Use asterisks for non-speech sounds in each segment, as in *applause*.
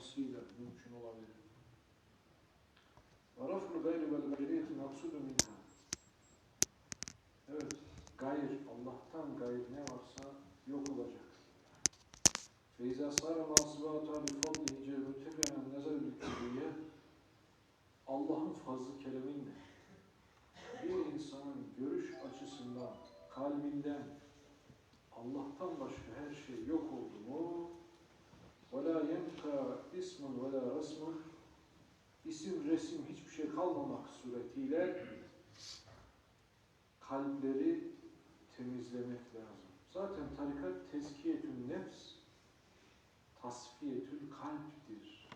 ulaşmasıyla mümkün olabilir. وَرَفْرُ غَيْرِ وَالْغَيْرِيَةِ مَقْسُدُ مِنْهَا Evet, gayr, Allah'tan gayr ne varsa yok olacak. فَاِذَا صَارَ مَاسِبَاتًا بِفَضْلِهِ جَلْمُتَّبِعًا نَزَلُ الْكُبِيَّ Allah'ın fazlı kereminle bir insanın görüş açısından, kalbinden Allah'tan başka her şey yok oldu mu وَلَا ismun ve la resmun isim, resim hiçbir şey kalmamak suretiyle kalpleri temizlemek lazım. Zaten tarikat tezkiyetün nefs tasfiyetül kalptir.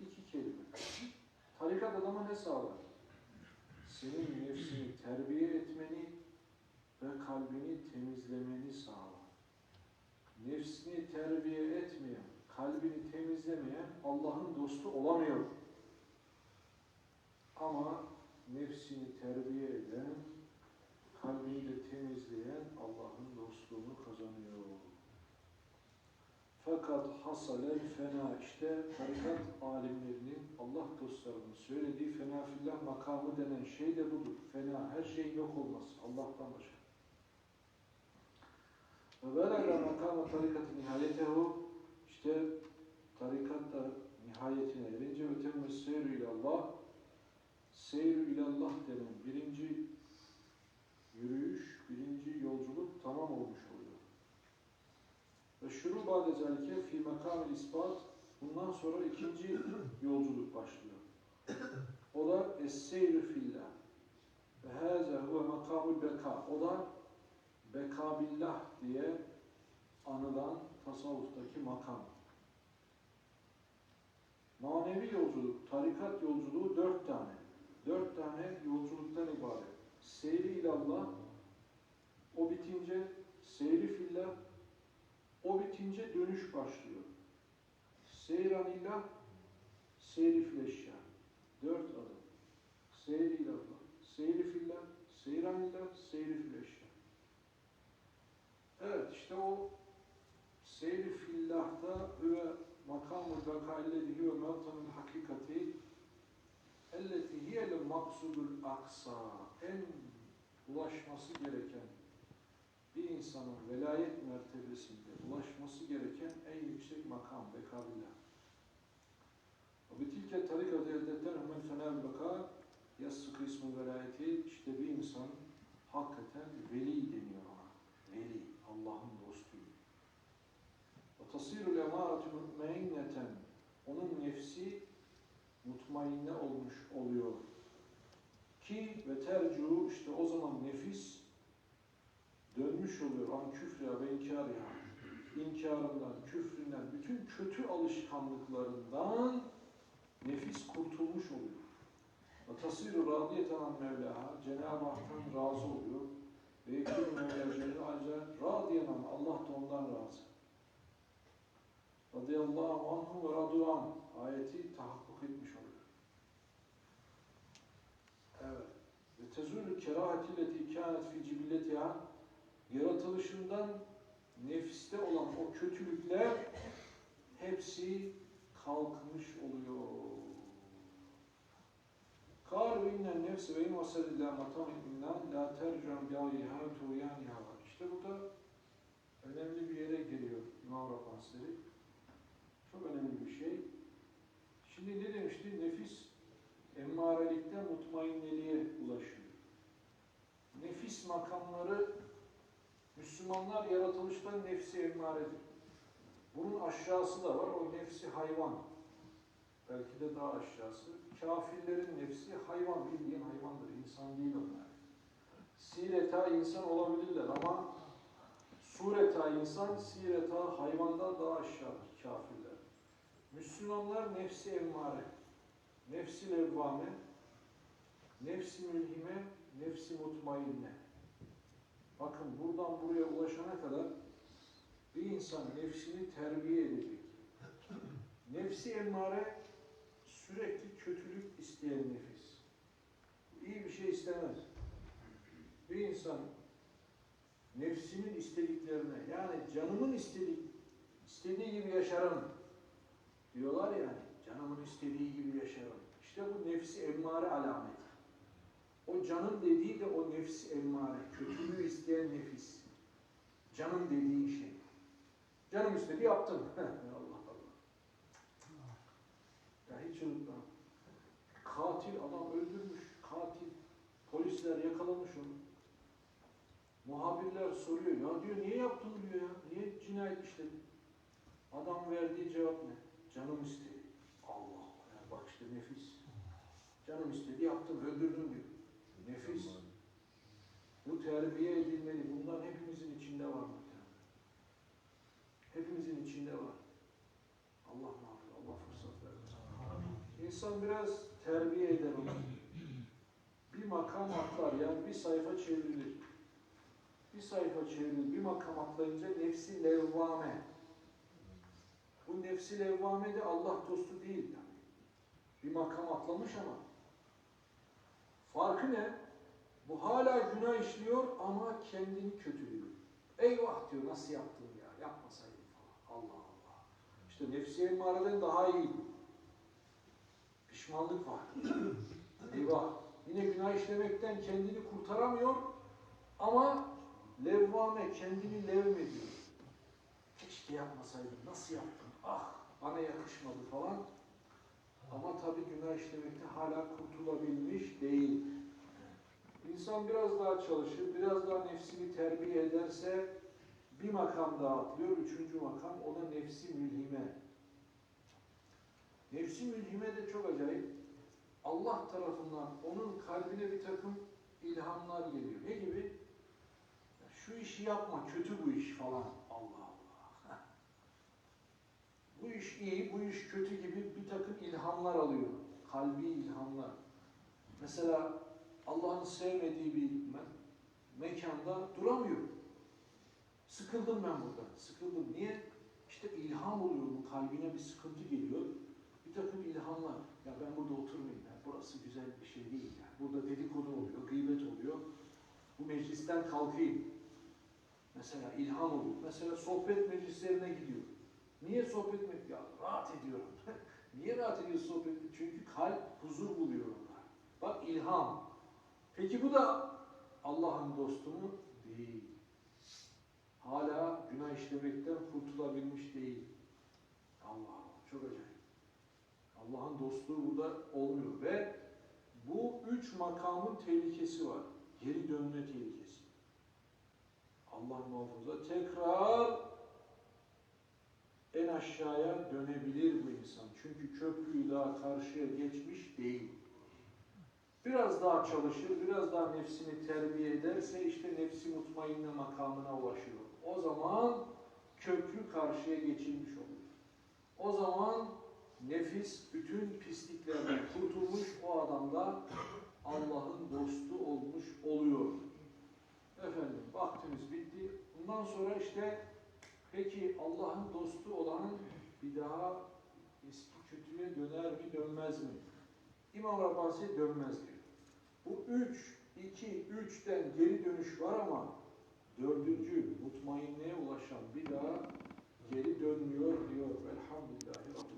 İki kelime. Tarikat adama ne sağlar? Senin nefsini terbiye etmeni ve kalbini temizlemeni sağlar. Nefsini terbiye etmeyen, kalbini temizlemeyen Allah'ın dostu olamıyor. Ama nefsini terbiye eden, kalbini de temizleyen Allah'ın dostluğunu kazanıyor. Fakat hasalel fena işte tarikat alimlerinin Allah dostlarının söylediği fena fillah makamı denen şey de budur. Fena her şey yok olması Allah'tan başka. Ve belaga makama tarikatı nihayetehu işte tarikatta nihayetine erince ve temmü seyru ilallah seyru ilallah denen birinci yürüyüş, birinci yolculuk tamam olmuş oluyor. Ve şunu ba'de zelike fi makam ispat bundan sonra ikinci yolculuk başlıyor. O da es-seyru fillah. Ve hâze huve makamul beka. O da bekabillah diye anılan tasavvuftaki makam. Manevi yolculuk, tarikat yolculuğu dört tane. Dört tane yolculuktan ibaret. Seyri ilallah, o bitince seyri fillah, o bitince dönüş başlıyor. Seyran illah, seyri fileşşah. Dört adım. Seyri ilallah, seyri fillah, seyran illah, seyri fileşşah. Evet işte o seyri fillah'ta ve makamul bekâilledihi ve mevtanul hakikati elleti hiyel maksudul aksa en ulaşması gereken bir insanın velayet mertebesinde ulaşması gereken en yüksek makam bekabillah. Ve bitilke tarikat eldetten hemen fenel beka yastık ismi velayeti işte bir insan hakikaten veli deniyor ona. Veli, Allah'ın. Ve tasirul emaratu mutmainneten onun nefsi mutmainne olmuş oluyor. Ki ve tercu işte o zaman nefis dönmüş oluyor an küfre ve inkar ya. İnkarından, küfründen, bütün kötü alışkanlıklarından nefis kurtulmuş oluyor. Ve tasiru radiyeten an Mevlaha Cenab-ı Hak'tan razı oluyor. Ve ekil Mevla'cını ancak radiyen Allah da ondan razı. Radıyallahu anhu ve radu'an ayeti tahakkuk etmiş oluyor. Evet. Ve tezulü kerahati leti kânet fi cibilletiha yaratılışından nefiste olan o kötülükler hepsi kalkmış oluyor. Kâlu innen nefsi ve in vasedillâ matamidillâh lâ tercûn bi'ayyiha tuğyâniha İşte burada önemli bir yere geliyor İmam Rabbani Çok önemli bir şey. Şimdi ne demişti? Nefis emmarelikten mutmainneliğe ulaşıyor. Nefis makamları Müslümanlar yaratılıştan nefsi emmaredir. Bunun aşağısı da var. O nefsi hayvan. Belki de daha aşağısı. Kafirlerin nefsi hayvan. Bildiğin hayvandır. İnsan değil onlar. Sireta insan olabilirler ama sureta insan, sireta hayvandan daha aşağıdır kafirler. Müslümanlar nefsi emmare, nefsi levvame, nefsi mülhime, nefsi mutmainne. Bakın buradan buraya ulaşana kadar bir insan nefsini terbiye edecek. Nefsi emmare sürekli kötülük isteyen nefis. İyi bir şey istemez. Bir insan nefsinin istediklerine yani canımın istedik, istediği gibi yaşarım Diyorlar yani canımın istediği gibi yaşarım. İşte bu nefsi emmare alameti. O canım dediği de o nefsi emmare. Kötülüğü isteyen nefis. Canım dediğin şey. Canım istedi yaptım. *laughs* Allah Allah. Ya hiç unutmam. Katil adam öldürmüş. Katil. Polisler yakalamış onu. Muhabirler soruyor. Ya diyor niye yaptın diyor ya. Niye cinayet işledin? Adam verdiği cevap ne? Canım istedi. Allah. Ya bak işte nefis. Canım istedi yaptım öldürdüm diyor. Nefis. Bu terbiye edilmeli. Bunlar hepimizin içinde var muhtemelen. Hepimizin içinde var. Allah muhafaza, Allah fırsat versin. İnsan biraz terbiye eder onu. Bir makam atlar yani bir sayfa çevrilir. Bir sayfa çevrilir, bir makam atlayınca nefsi levvame. Bu nefsi levvame de Allah dostu değil yani. Bir makam atlamış ama. Farkı ne? Bu hala günah işliyor ama kendini kötülüyor. Eyvah diyor nasıl yaptın ya yapmasaydım falan. Allah Allah. İşte nefsi emmareden daha iyi. Pişmanlık var. *clears throat* Eyvah. Yine günah işlemekten kendini kurtaramıyor ama levvame kendini levmediyor. Keşke yapmasaydım. Nasıl yaptım? Ah bana yakışmadı falan. Ama tabii günah işlemekte hala kurtulabilmiş değil. İnsan biraz daha çalışır, biraz daha nefsini terbiye ederse bir makam daha atlıyor. Üçüncü makam o da nefsi mülhime. Nefsi mülhime de çok acayip. Allah tarafından onun kalbine bir takım ilhamlar geliyor. Ne gibi? Şu işi yapma, kötü bu iş falan. Allah Allah. bu iş iyi, bu iş kötü gibi bir takım ilhamlar alıyor. Kalbi ilhamlar. Mesela Allah'ın sevmediği bir me- mekanda duramıyor. Sıkıldım ben burada. Sıkıldım. Niye? İşte ilham oluyor bu kalbine bir sıkıntı geliyor. Bir takım ilhamlar. Ya ben burada oturmayayım. Ya. Burası güzel bir şey değil. Yani. Burada dedikodu oluyor, gıybet oluyor. Bu meclisten kalkayım. Mesela ilham oluyor. Mesela sohbet meclislerine gidiyor. Niye sohbet mi? Ya rahat ediyorum. *laughs* Niye rahat ediyorsun sohbet? Çünkü kalp huzur buluyor onlar. Bak ilham. Peki bu da Allah'ın dostu mu? Değil. Hala günah işlemekten kurtulabilmiş değil. Allah Allah. Çok acayip. Allah'ın dostluğu burada olmuyor ve bu üç makamın tehlikesi var. Geri dönme tehlikesi. Allah muhafaza tekrar en aşağıya dönebilir bu insan. Çünkü köprüyü daha karşıya geçmiş değil. Biraz daha çalışır, biraz daha nefsini terbiye ederse işte nefsi mutmainne makamına ulaşıyor. O zaman köprü karşıya geçilmiş olur. O zaman nefis bütün pisliklerden *clears throat* kurtulmuş o adam da Allah'ın dostu olmuş oluyor. Efendim vaktimiz bitti. Bundan sonra işte peki Allah'ın dostu olan bir daha eski kötüye döner mi dönmez mi? İmam Rabbasi dönmez diyor. Bu üç, iki, üçten geri dönüş var ama dördüncü mutmainliğe ulaşan bir daha geri dönmüyor diyor. Elhamdülillahi.